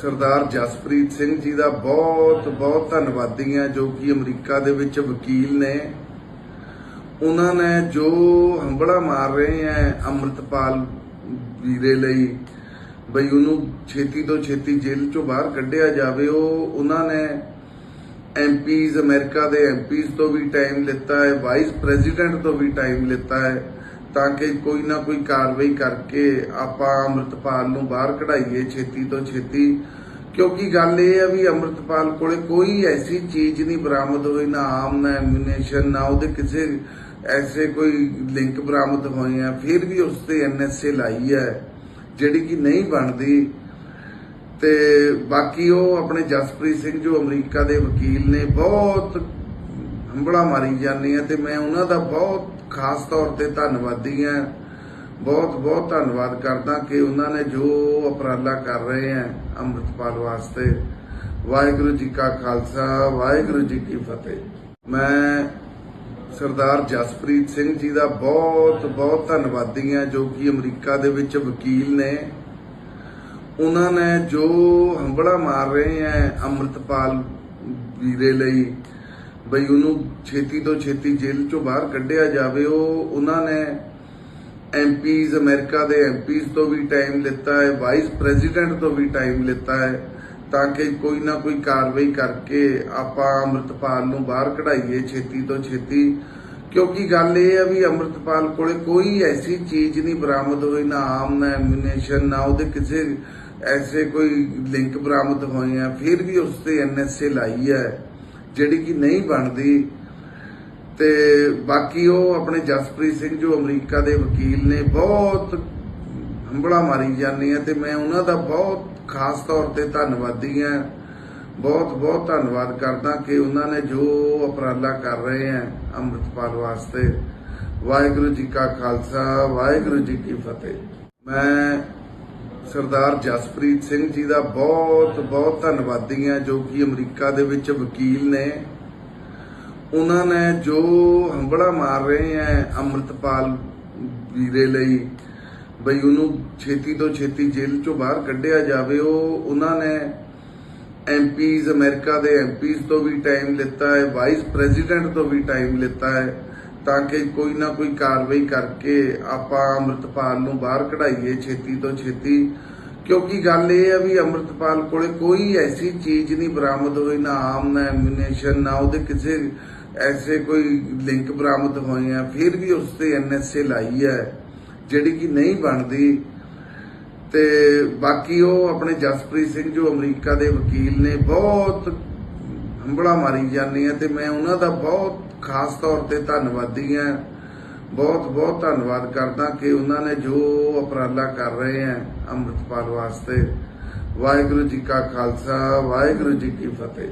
ਸਰਦਾਰ ਜਸਪ੍ਰੀਤ ਸਿੰਘ ਜੀ ਦਾ ਬਹੁਤ ਬਹੁਤ ਧੰਨਵਾਦੀ ਹਾਂ ਜੋ ਕਿ ਅਮਰੀਕਾ ਦੇ ਵਿੱਚ ਵਕੀਲ ਨੇ। ਉਹਨਾਂ ਨੇ ਜੋ ਹੰਬੜਾ ਮਾਰ ਰਹੇ ਹੈ ਅੰਮ੍ਰਿਤਪਾਲ ਵੀਰੇ ਲਈ, ਬਈ ਉਹਨੂੰ ਛੇਤੀ ਤੋਂ ਛੇਤੀ ਜੇਲ੍ਹ ਚੋਂ ਬਾਹਰ ਕੱਢਿਆ ਜਾਵੇ, ਉਹ ਉਹਨਾਂ ਨੇ ਐਮਪੀਜ਼ ਅਮਰੀਕਾ ਦੇ ਐਮਪੀਜ਼ ਤੋਂ ਵੀ ਟਾਈਮ ਲਿੱਤਾ ਹੈ ਵਾਈਸ ਪ੍ਰੈਜ਼ੀਡੈਂਟ ਤੋਂ ਵੀ ਟਾਈਮ ਲਿੱਤਾ ਹੈ। ਤਾਂ ਕਿ ਕੋਈ ਨਾ ਕੋਈ ਕਾਰਵਾਈ ਕਰਕੇ ਆਪਾਂ ਅੰਮ੍ਰਿਤਪਾਲ ਨੂੰ ਬਾਹਰ ਕਢਾਈਏ ਛੇਤੀ ਤੋਂ ਛੇਤੀ। ਕਿਉਂਕਿ ਗੱਲ ਇਹ ਆ ਵੀ ਅੰਮ੍ਰਿਤਪਾਲ ਕੋਲੇ ਕੋਈ ਐਸੀ ਚੀਜ਼ ਨਹੀਂ ਬਰਾਮਦ ਹੋਈ, ਨਾ ਆਮ, ਨਾ ਐਮੂਨੇਸ਼ਨ ਨਾ ਉਹਦੇ ਕਿਸੇ ਐਸੇ ਕੋਈ ਲਿੰਕ ਬਰਾਮਦ ਹੋਏ ਆ। ਫਿਰ ਵੀ ਉਸ ਤੇ ਐਨਐਸਏ ਲਾਈ ਹੈ, ਜਿਹੜੀ ਕਿ ਨਹੀਂ ਬਣਦੀ। ਤੇ ਬਾਕੀ ਉਹ ਆਪਣੇ ਜਸਪ੍ਰੀਤ ਸਿੰਘ ਜੋ ਅਮਰੀਕਾ ਦੇ ਵਕੀਲ ਨੇ, ਬਹੁਤ ਹੰਬੜਾ ਮਾਰੀ ਜਾਂਦੇ ਆ ਤੇ ਮੈਂ ਉਹਨਾਂ ਦਾ ਬਹੁਤ ਖਾਸ ਤੌਰ ਤੇ ਧੰਨਵਾਦੀ ਹਾਂ। ਬਹੁਤ ਬਹੁਤ ਧੰਨਵਾਦ ਕਰਦਾ ਕਿ ਉਹਨਾਂ ਨੇ ਜੋ ਉਪਰਾਲਾ ਕਰ ਰਹੇ ਹੈ ਅੰਮ੍ਰਿਤਪਾਲ ਵਾਸਤੇ। ਵਾਹਿਗੁਰੂ ਜੀ ਕਾ ਖਾਲਸਾ, ਵਾਹਿਗੁਰੂ ਜੀ ਕੀ ਫਤਿਹ। ਮੈਂ ਸਰਦਾਰ ਜਸਪ੍ਰੀਤ ਸਿੰਘ ਜੀ ਦਾ ਬਹੁਤ ਬਹੁਤ ਧੰਨਵਾਦੀ ਹਾਂ, ਜੋ ਕਿ ਅਮਰੀਕਾ ਦੇ ਵਿੱਚ ਵਕੀਲ ਨੇ। ਉਹਨਾਂ ਨੇ ਜੋ ਹੰਬੜਾ ਮਾਰ ਰਹੇ ਹੈ ਅੰਮ੍ਰਿਤਪਾਲ ਵੀਰੇ ਲਈ ਬਈ ਉਹਨੂੰ ਛੇਤੀ ਤੋਂ ਛੇਤੀ ਜੇਲ੍ਹ ਚੋਂ ਬਾਹਰ ਕੱਢਿਆ ਜਾਵੇ, ਉਹ ਉਹਨਾਂ ਨੇ ਐਮਪੀਜ਼ ਅਮਰੀਕਾ ਦੇ ਐਮਪੀਜ਼ ਤੋਂ ਵੀ ਟਾਈਮ ਲਿੱਤਾ ਹੈ ਵਾਈਸ ਪ੍ਰੈਜ਼ੀਡੈਂਟ ਤੋਂ ਵੀ ਟਾਈਮ ਲਿੱਤਾ ਹੈ, ਤਾਂ ਕਿ ਕੋਈ ਨਾ ਕੋਈ ਕਾਰਵਾਈ ਕਰਕੇ ਆਪਾਂ ਅੰਮ੍ਰਿਤਪਾਲ ਨੂੰ ਬਾਹਰ ਕਢਾਈਏ ਛੇਤੀ ਤੋਂ ਛੇਤੀ। ਕਿਉਂਕਿ ਗੱਲ ਇਹ ਹੈ ਵੀ ਅੰਮ੍ਰਿਤਪਾਲ ਕੋਲੇ ਕੋਈ ਐਸੀ ਚੀਜ਼ ਨਹੀਂ ਬਰਾਮਦ ਹੋਈ, ਨਾ ਆਮ, ਨਾ ਐਮੂਨੇਸ਼ਨ ਨਾ ਉਹਦੇ ਕਿਸੇ ਐਸੇ ਕੋਈ ਲਿੰਕ ਬਰਾਮਦ ਹੋਏ ਆ, ਫਿਰ ਵੀ ਉਸ ਤੇ ਐਨਐਸਏ ਲਾਈ ਹੈ। ਜਿਹੜੀ ਕਿ ਨਹੀਂ ਬਣਦੀ। ਤੇ ਬਾਕੀ ਉਹ ਆਪਣੇ ਜਸਪ੍ਰੀਤ ਸਿੰਘ ਜੋ ਅਮਰੀਕਾ ਦੇ ਵਕੀਲ ਨੇ, ਬਹੁਤ ਹੰਬੜਾ ਮਾਰੀ ਜਾਂਦੀ ਹੈ ਤੇ ਮੈਂ ਉਹਨਾਂ ਦਾ ਬਹੁਤ ਖਾਸ ਤੌਰ ਤੇ ਧੰਨਵਾਦੀ ਹਾਂ। ਬਹੁਤ ਬਹੁਤ ਧੰਨਵਾਦ ਕਰਦਾ ਕਿ ਉਹਨਾਂ ਨੇ ਜੋ ਉਪਰਾਲਾ ਕਰ ਰਹੇ ਹੈ ਅੰਮ੍ਰਿਤਪਾਲ ਵਾਸਤੇ। ਵਾਹਿਗੁਰੂ ਜੀ ਕਾ ਖਾਲਸਾ, ਵਾਹਿਗੁਰੂ ਜੀ ਕੀ ਫਤਿਹ। ਮੈਂ ਸਰਦਾਰ ਜਸਪ੍ਰੀਤ ਸਿੰਘ ਜੀ ਦਾ ਬਹੁਤ ਬਹੁਤ ਧੰਨਵਾਦੀ ਹਾਂ ਜੋ ਕਿ ਅਮਰੀਕਾ ਦੇ ਵਿੱਚ ਵਕੀਲ ਨੇ। ਉਹਨਾਂ ਨੇ ਜੋ ਹੰਬੜਾ ਮਾਰ ਰਹੇ ਹੈ ਅੰਮ੍ਰਿਤਪਾਲ ਵੀਰੇ ਲਈ, ਬਈ ਉਹਨੂੰ ਛੇਤੀ ਤੋਂ ਛੇਤੀ ਜੇਲ੍ਹ ਚੋਂ ਬਾਹਰ ਕੱਢਿਆ ਜਾਵੇ, ਉਹ ਉਹਨਾਂ ਨੇ ਐਮਪੀਜ਼ ਅਮਰੀਕਾ ਦੇ ਐਮਪੀਜ਼ ਤੋਂ ਵੀ ਟਾਈਮ ਲਿੱਤਾ ਹੈ ਵਾਈਸ ਪ੍ਰੈਜ਼ੀਡੈਂਟ ਤੋਂ ਵੀ ਟਾਈਮ ਲਿੱਤਾ ਹੈ। ਤਾਂ ਕਿ ਕੋਈ ਨਾ ਕੋਈ ਕਾਰਵਾਈ ਕਰਕੇ ਆਪਾਂ ਅੰਮ੍ਰਿਤਪਾਲ ਨੂੰ ਬਾਹਰ ਕਢਾਈਏ ਛੇਤੀ ਤੋਂ ਛੇਤੀ। ਕਿਉਂਕਿ ਗੱਲ ਇਹ ਹੈ ਵੀ ਅੰਮ੍ਰਿਤਪਾਲ ਕੋਲੇ ਕੋਈ ਐਸੀ ਚੀਜ਼ ਨਹੀਂ ਬਰਾਮਦ ਹੋਈ, ਨਾ ਆਮ, ਨਾ ਐਮੂਨੇਸ਼ਨ ਨਾ ਉਹਦੇ ਕਿਸੇ ਐਸੇ ਕੋਈ ਲਿੰਕ ਬਰਾਮਦ ਹੋਏ ਆ। ਫਿਰ ਵੀ ਉਸ ਤੇ ਐਨਐਸਏ ਲਾਈ ਹੈ, ਜਿਹੜੀ ਕਿ ਨਹੀਂ ਬਣਦੀ। ਤੇ ਬਾਕੀ ਉਹ ਆਪਣੇ ਜਸਪ੍ਰੀਤ ਸਿੰਘ ਜੋ ਅਮਰੀਕਾ ਦੇ ਵਕੀਲ ਨੇ, ਬਹੁਤ ਹੰਬੜਾ ਮਾਰੀ ਜਾਂਦੀ ਹੈ ਤੇ ਮੈਂ ਉਹਨਾਂ ਦਾ ਬਹੁਤ ਖਾਸ ਤੌਰ ਤੇ ਧੰਨਵਾਦੀ ਹਾਂ। ਬਹੁਤ ਬਹੁਤ ਧੰਨਵਾਦ ਕਰਦਾ ਕਿ ਉਹਨਾਂ ਨੇ ਜੋ ਉਪਰਾਲਾ ਕਰ ਰਹੇ ਹੈ ਅੰਮ੍ਰਿਤਪਾਲ ਵਾਸਤੇ। ਵਾਹਿਗੁਰੂ ਜੀ ਕਾ ਖਾਲਸਾ, ਵਾਹਿਗੁਰੂ ਜੀ ਕੀ ਫਤਿਹ।